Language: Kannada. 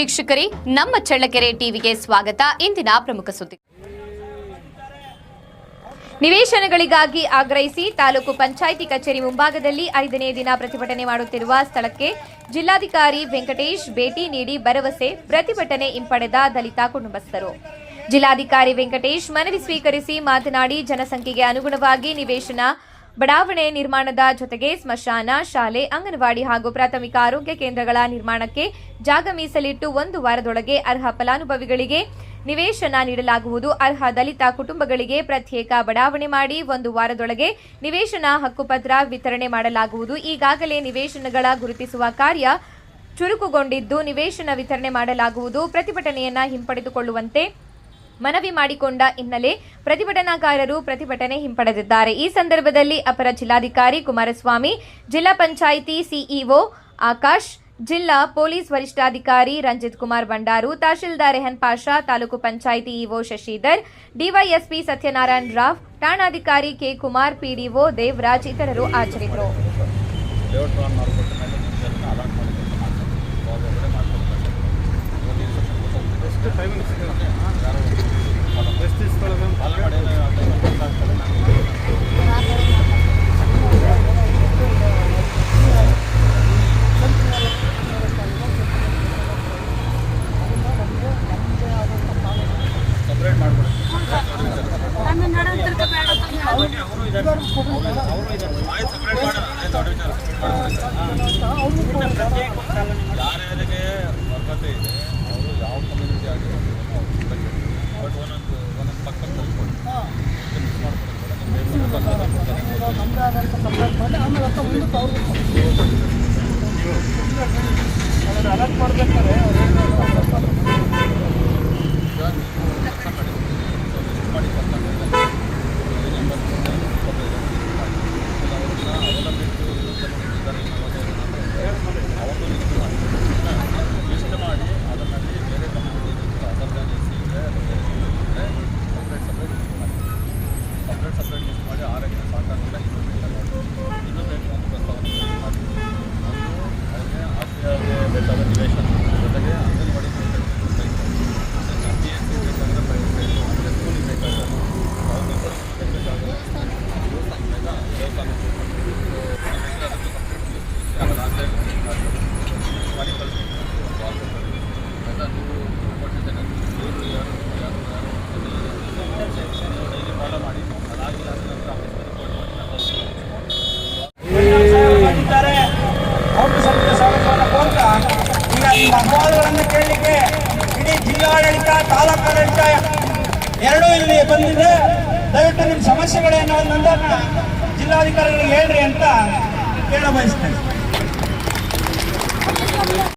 ವೀಕ್ಷಕರೇ, ನಮ್ಮ ಚಳ್ಳಕೆರೆ ಟಿವಿಗೆ ಸ್ವಾಗತ. ಇಂದಿನ ಪ್ರಮುಖ ಸುದ್ದಿ. ನಿವೇಶನಗಳಿಗಾಗಿ ಆಗ್ರಹಿಸಿ ತಾಲೂಕು ಪಂಚಾಯಿತಿ ಕಚೇರಿ ಮುಂಭಾಗದಲ್ಲಿ ಐದನೇ ದಿನ ಪ್ರತಿಭಟನೆ ಮಾಡುತ್ತಿರುವ ಸ್ಥಳಕ್ಕೆ ಜಿಲ್ಲಾಧಿಕಾರಿ ವೆಂಕಟೇಶ್ ಭೇಟಿ ನೀಡಿ ಭರವಸೆ, ಪ್ರತಿಭಟನೆ ಹಿಂಪಡೆದ ದಲಿತ ಕುಟುಂಬಸ್ಥರು. ಜಿಲ್ಲಾಧಿಕಾರಿ ವೆಂಕಟೇಶ್ ಮನವಿ ಸ್ವೀಕರಿಸಿ ಮಾತನಾಡಿ, ಜನಸಂಖ್ಯೆಗೆ ಅನುಗುಣವಾಗಿ ನಿವೇಶನ ಬಡಾವಣೆ ನಿರ್ಮಾಣದ ಜೊತೆಗೆ ಸ್ಮಶಾನ, ಶಾಲೆ, ಅಂಗನವಾಡಿ ಹಾಗೂ ಪ್ರಾಥಮಿಕ ಆರೋಗ್ಯ ಕೇಂದ್ರಗಳ ನಿರ್ಮಾಣಕ್ಕೆ ಜಾಗ ಮೀಸಲಿಟ್ಟು ಒಂದು ವಾರದೊಳಗೆ ಅರ್ಹ ಫಲಾನುಭವಿಗಳಿಗೆ ನಿವೇಶನ ನೀಡಲಾಗುವುದು. ಅರ್ಹ ದಲಿತ ಕುಟುಂಬಗಳಿಗೆ ಪ್ರತ್ಯೇಕ ಬಡಾವಣೆ ಮಾಡಿ ಒಂದು ವಾರದೊಳಗೆ ನಿವೇಶನ ಹಕ್ಕುಪತ್ರ ವಿತರಣೆ ಮಾಡಲಾಗುವುದು. ಈಗಾಗಲೇ ನಿವೇಶನಗಳ ಗುರುತಿಸುವ ಕಾರ್ಯ ಚುರುಕುಗೊಂಡಿದ್ದು ನಿವೇಶನ ವಿತರಣೆ ಮಾಡಲಾಗುವುದು. ಪ್ರತಿಭಟನೆಯನ್ನ ಹಿಂಪಡೆದುಕೊಳ್ಳುವಂತೆ ಮನವಿ ಮಾಡಿಕೊಂಡ ಹಿನ್ನೆಲೆ ಪ್ರತಿಭಟನಾಕಾರರು ಪ್ರತಿಭಟನೆ ಹಿಂಪಡೆದಿದ್ದಾರೆ. ಈ ಸಂದರ್ಭದಲ್ಲಿ ಅಪರ ಜಿಲ್ಲಾಧಿಕಾರಿ ಕುಮಾರಸ್ವಾಮಿ, ಜಿಲ್ಲಾ ಪಂಚಾಯಿತಿ ಸಿಇಒ ಆಕಾಶ್, ಜಿಲ್ಲಾ ಪೊಲೀಸ್ ವರಿಷ್ಠಾಧಿಕಾರಿ ರಂಜಿತ್ ಕುಮಾರ್ ಬಂಡಾರು ತಹಶೀಲ್ದಾರ್ ರೆಹನ್ ಪಾಷಾ, ತಾಲೂಕು ಪಂಚಾಯಿತಿ ಇಒ ಶಶಿಧರ್, ಡಿವೈಎಸ್ಪಿ ಸತ್ಯನಾರಾಯಣ ರಾವ್, ಠಾಣಾಧಿಕಾರಿ ಕೆ ಕುಮಾರ್, ಪಿಡಿಒ ದೇವರಾಜ್ ಇತರರು ಹಾಜರಿದ್ದರು. ಯಾರ್ಯಾರಿಗೆ ಅರ್ಹತೆ ಇದೆ ಅವರು ಯಾವ ಕಮ್ಯುನಿಟಿ ಆಗಿರೋದು ಬಟ್ ಒಂದೊಂದು ಒಂದೊಂದು ಪಕ್ಕದಲ್ಲಿ ಕೊಡಿ. ಅಲರ್ಟ್ ಮಾಡ್ಬೇಕಾದ್ರೆ ಮಾಡಿ ಮಾಡಿ ಕಳಿಸ್ಬೇಕು ಕೊಟ್ಟಿದ್ದೇನೆ ಇವರು ಯಾರು ಮಾಡಿ ಅಹವಾಲುಗಳನ್ನು ಕೇಳಲಿಕ್ಕೆ ಇಡೀ ಜಿಲ್ಲಾಡಳಿತ ತಾಲೂಕಾಡಳಿತ ಎರಡೂ ಇಲ್ಲಿ ಬಂದಿದೆ. ದಯವಿಟ್ಟು ನಿಮ್ಮ ಸಮಸ್ಯೆಗಳೇನು ಅನ್ನೋದನ್ನ ಜಿಲ್ಲಾಧಿಕಾರಿಗಳಿಗೆ ಹೇಳ್ರಿ ಅಂತ ಕೇಳ ಬಯಸ್ತೇನೆ 감사합니다.